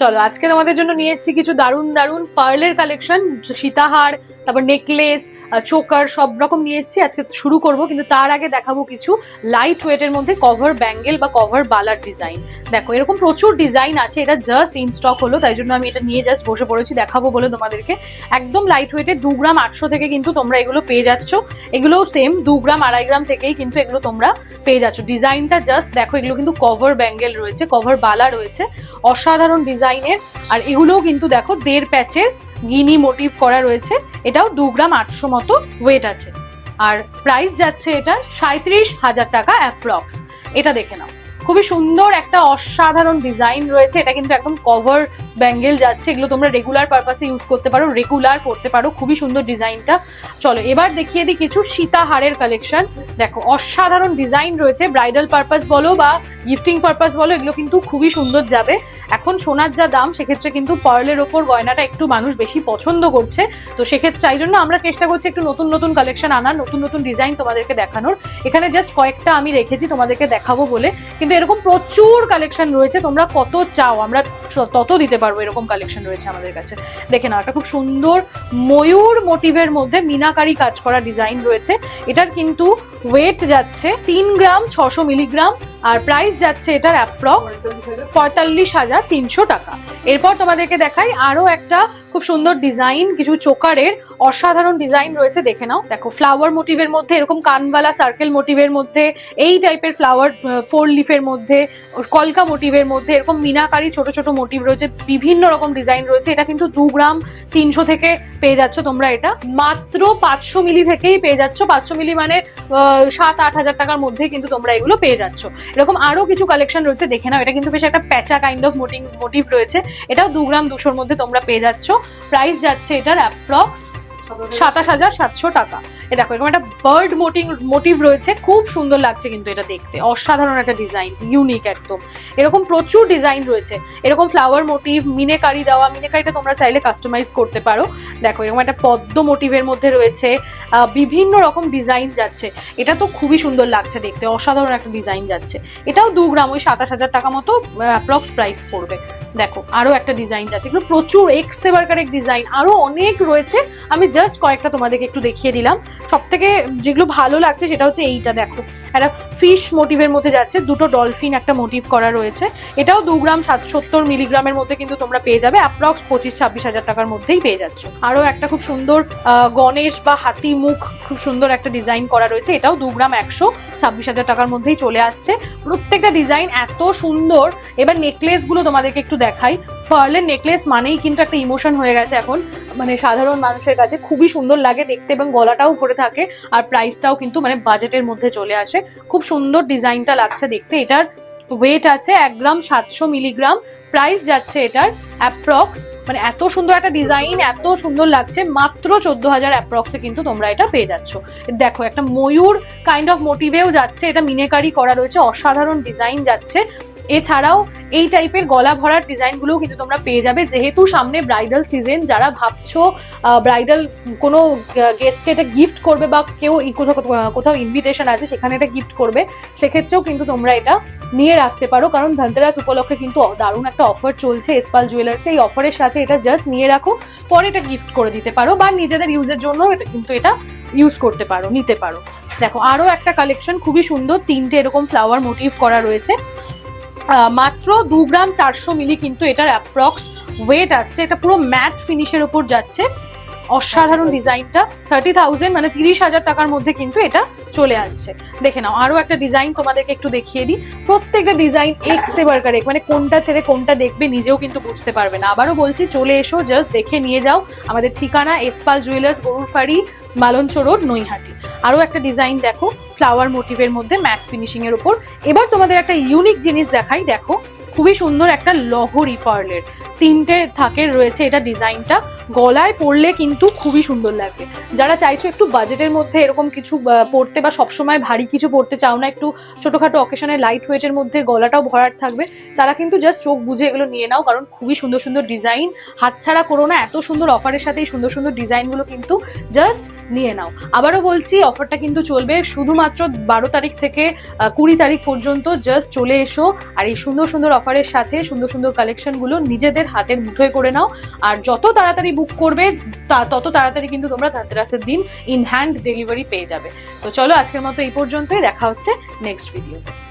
চলো আজকে তোমাদের জন্য নিয়ে এসেছি কিছু দারুণ দারুণ পার্লের কালেকশন সীতাহার, তারপর নেকলেস চোকার সব রকম নিয়ে এসেছি। আজকে শুরু করব, কিন্তু তার আগে দেখাবো কিছু লাইট ওয়েটের মধ্যে কভার ব্যাঙ্গেল বা কভার বালার ডিজাইন দেখো, এরকম প্রচুর ডিজাইন আছে, এটা জাস্ট ইন স্টক হলো, তাই জন্য আমি এটা নিয়ে জাস্ট বসে পড়েছি, দেখাবো বলে তোমাদেরকে। একদম লাইট ওয়েটে দু গ্রাম আটশো থেকে কিন্তু তোমরা এগুলো পেয়ে যাচ্ছ। এগুলোও সেম দু গ্রাম, আড়াই গ্রাম থেকেই কিন্তু এগুলো তোমরা পেয়ে যাচ্ছ। ডিজাইনটা জাস্ট দেখো, এগুলো কিন্তু কভার ব্যাঙ্গেল রয়েছে কভার বালা রয়েছে। অসাধারণ ডিজাইনের আর এগুলোও কিন্তু দেখো দেড় প্যাচের গিনি মোটিভ করা রয়েছে। এটাও দু গ্রাম আটশো মতো ওয়েট আছে। আর প্রাইস যাচ্ছে এটা সাঁত্রিশ হাজার টাকা অ্যাপ্রক্স এটা দেখে নাও। খুবই সুন্দর একটা অসাধারণ ডিজাইন রয়েছে। এটা কিন্তু একদম কভার ব্যাঙ্গেল যাচ্ছে, এগুলো তোমরা রেগুলার পারপাসে ইউজ করতে পারো রেগুলার করতে পারো, খুবই সুন্দর ডিজাইনটা। চলো, এবার দেখিয়ে দিই কিছু সীতাহারের কালেকশন দেখো, অসাধারণ ডিজাইন রয়েছে ব্রাইডাল পারপাস বলো বা গিফটিং পারপাস বলো, এগুলো কিন্তু খুবই সুন্দর যাবে। এখন সোনার যা দাম, সেক্ষেত্রে কিন্তু পার্লের ওপর গয়নাটা একটু মানুষ বেশি পছন্দ করছে। তো সেক্ষেত্রে, তাই জন্য আমরা চেষ্টা করছি একটু নতুন নতুন কালেকশন আনার, নতুন নতুন ডিজাইন তোমাদেরকে দেখানোর। এখানে জাস্ট কয়েকটা আমি রেখেছি তোমাদেরকে দেখাবো বলে। কিন্তু এরকম প্রচুর কালেকশন রয়েছে, তোমরা কত চাও, আমরা তত দিতে পারব। এরকম কালেকশন রয়েছে আমাদের কাছে। দেখে নাও, একটা খুব সুন্দর ময়ূর মোটিভের মধ্যে মিনাকারি কাজ করা ডিজাইন রয়েছে। এটার কিন্তু ওয়েট যাচ্ছে তিন গ্রাম ছশো মিলিগ্রাম আর প্রাইস যাচ্ছে এটার অ্যাপ্রক্স পঁয়তাল্লিশ হাজার তিনশো টাকা। এরপর তোমাদেরকে দেখাই আরও একটা খুব সুন্দর ডিজাইন কিছু চোকারের অসাধারণ ডিজাইন রয়েছে, দেখে নাও। দেখো ফ্লাওয়ার মোটিভের মধ্যে, এরকম কানবালা সার্কেল মোটিভের মধ্যে, এই টাইপের ফ্লাওয়ার ফোর লিফের মধ্যে, কলকা মোটিভের মধ্যে, এরকম মিনাকারি ছোট ছোট মোটিভ রয়েছে, বিভিন্ন রকম ডিজাইন রয়েছে। এটা কিন্তু দু গ্রাম তিনশো থেকে পেয়ে যাচ্ছ তোমরা এটা। মাত্র পাঁচশো মিলি থেকেই পেয়ে যাচ্ছ। পাঁচশো মিলি মানে সাত আট হাজার টাকার মধ্যে কিন্তু তোমরা এগুলো পেয়ে যাচ্ছ। এরকম আরও কিছু কালেকশন রয়েছে, দেখে নাও। এটা কিন্তু বেশ একটা প্যাচা কাইন্ড অফ মোটিভ রয়েছে। এটাও দু গ্রাম দুশোর মধ্যে তোমরা পেয়ে যাচ্ছ। প্রাইস যাচ্ছে এটার অ্যাপ্রক্স সাতাশ হাজার সাতশো টাকা। এ দেখো, এরকম একটা বার্ড মোটিভ মোটিভ রয়েছে। খুব সুন্দর লাগছে কিন্তু এটা দেখতে। অসাধারণ একটা ডিজাইন ইউনিক একদম। এরকম প্রচুর ডিজাইন রয়েছে। এরকম ফ্লাওয়ার মোটিভ মিনেকারি দেওয়া, মিনেকারিটা তোমরা চাইলে কাস্টমাইজ করতে পারো। দেখো, এরকম একটা পদ্ম মোটিভের মধ্যে রয়েছে। বিভিন্ন রকম ডিজাইন যাচ্ছে। এটা তো খুবই সুন্দর লাগছে দেখতে। অসাধারণ একটা ডিজাইন যাচ্ছে। এটাও দু গ্রাম, ওই সাতাশ হাজার টাকা মতো অ্যাপ্রক্স প্রাইস পড়বে। দেখো, আরও একটা ডিজাইন আছে। এগুলো প্রচুর এক্স এবারকার ডিজাইন আরও অনেক রয়েছে। আমি জাস্ট কয়েকটা তোমাদেরকে একটু দেখিয়ে দিলাম। সব থেকে যেগুলো ভালো লাগছে সেটা হচ্ছে এইটা, দেখো। একটা ফিশ মোটিভের মধ্যে যাচ্ছে, দুটো ডলফিন একটা মোটিভ করা রয়েছে। এটাও দু গ্রাম সাত সত্তর মিলিগ্রামের মধ্যে কিন্তু তোমরা পেয়ে যাবে অ্যাপ্রক্স পঁচিশ ছাব্বিশ হাজার টাকার মধ্যেই পেয়ে যাচ্ছ। আরও একটা খুব সুন্দর গণেশ বা হাতি মুখ খুব সুন্দর একটা ডিজাইন করা রয়েছে, এটাও দু গ্রাম একশো ছাব্বিশ হাজার টাকার মধ্যেই চলে আসছে। প্রত্যেকটা ডিজাইন এত সুন্দর, এবার নেকলেসগুলো তোমাদেরকে একটু দেখাই। পার্লের নেকলেস মানেই কিন্তু একটা ইমোশন হয়ে গেছে এখন। মানে সাধারণ মানুষের কাছে খুবই সুন্দর লাগে দেখতে এবং গলাটাও ভরে থাকে আর প্রাইসটাও কিন্তু মানে বাজেটের মধ্যে চলে আসে। খুব সুন্দর ডিজাইনটা লাগছে দেখতে। এটার ওয়েট আছে এক গ্রাম সাতশো মিলিগ্রাম। প্রাইস যাচ্ছে এটার অ্যাপ্রক্স মানে এত সুন্দর একটা ডিজাইন, এত সুন্দর লাগছে। মাত্র চোদ্দ হাজার অ্যাপ্রক্সে কিন্তু তোমরা এটা পেয়ে যাচ্ছ। দেখো, একটা ময়ূর কাইন্ড অফ মোটিভেও যাচ্ছে। এটা মিনেকারি করা রয়েছে। অসাধারণ ডিজাইন যাচ্ছে। এছাড়াও এই টাইপের গলা ভরার ডিজাইনগুলোও কিন্তু তোমরা পেয়ে যাবে। যেহেতু সামনে ব্রাইডাল সিজন যারা ভাবছ ব্রাইডাল কোনো গেস্টকে এটা গিফট করবে বা কেউ কোথাও, কোথাও- ইনভিটেশন আছে, সেখানে এটা গিফট করবে, সেক্ষেত্রেও কিন্তু তোমরা এটা নিয়ে রাখতে পারো। কারণ ধনতেরাস উপলক্ষে কিন্তু দারুণ একটা অফার চলছে এসপাল জুয়েলার্সে এই অফারের সাথে এটা জাস্ট নিয়ে রাখো, পরে এটা গিফট করে দিতে পারো বা নিজেদের ইউজের জন্য এটা কিন্তু এটা ইউজ করতে পারো, নিতে পারো। দেখো, আরও একটা কালেকশন খুবই সুন্দর। তিনটে এরকম ফ্লাওয়ার মোটিভ করা রয়েছে। মাত্র দু গ্রাম চারশো মিলি কিন্তু এটার অ্যাপ্রক্স ওয়েট আসছে। এটা পুরো ম্যাট ফিনিশের ওপর যাচ্ছে। অসাধারণ ডিজাইনটা। থার্টি থাউজেন্ড মানে তিরিশ হাজার টাকার মধ্যে কিন্তু এটা চলে আসছে। দেখে নাও আরও একটা ডিজাইন তোমাদেরকে একটু দেখিয়ে দিই। প্রত্যেকটা ডিজাইন এক্স এবারকার এক মানে কোনটা ছেড়ে কোনটা দেখবে নিজেও কিন্তু বুঝতে পারবে না। আবারও বলছি চলে এসো জাস্ট দেখে নিয়ে যাও। আমাদের ঠিকানা এসপাল জুয়েলার্স গরুরফাড়ি মালঞ্চ রোড নৈহাটি। আরও একটা ডিজাইন দেখো ফ্লাওয়ার মোটিভের মধ্যে ম্যাট ফিনিশিং এর এবার তোমাদের একটা ইউনিক জিনিস দেখাই, দেখো, খুবই সুন্দর একটা লহরি পার্লের তিনটে থাকের রয়েছে এটা ডিজাইনটা। গলায় পরলে কিন্তু খুবই সুন্দর লাগবে যারা চাইছো একটু বাজেটের মধ্যে এরকম কিছু পরতে বা সবসময় ভারী কিছু পড়তে চাও না, একটু ছোটখাটো অকেশনে লাইট ওয়েটের মধ্যে গলাটাও ভরাট থাকবে, তারা কিন্তু জাস্ট চোখ বুঝে এগুলো নিয়ে নাও, কারণ খুবই সুন্দর সুন্দর ডিজাইন হাতছাড়া করো না, এত সুন্দর অফারের সাথে এই সুন্দর সুন্দর ডিজাইনগুলো কিন্তু জাস্ট নিয়ে নাও। আবারও বলছি অফারটা কিন্তু চলবে শুধুমাত্র বারো তারিখ থেকে কুড়ি তারিখ পর্যন্ত জাস্ট চলে এসো। আর এই সুন্দর সুন্দর অফারের সাথে সুন্দর সুন্দর কালেকশনগুলো নিজেদের হাতের মুঠোয় করে নাও। আর যত তাড়াতাড়ি বুক করবে, তা- তত তাড়াতাড়ি কিন্তু তোমরা ধানতেরাসের দিন ইন হ্যান্ড ডেলিভারি পেয়ে যাবে। তো চলো আজকের মতো এই পর্যন্তই, দেখা হচ্ছে নেক্সট ভিডিওতে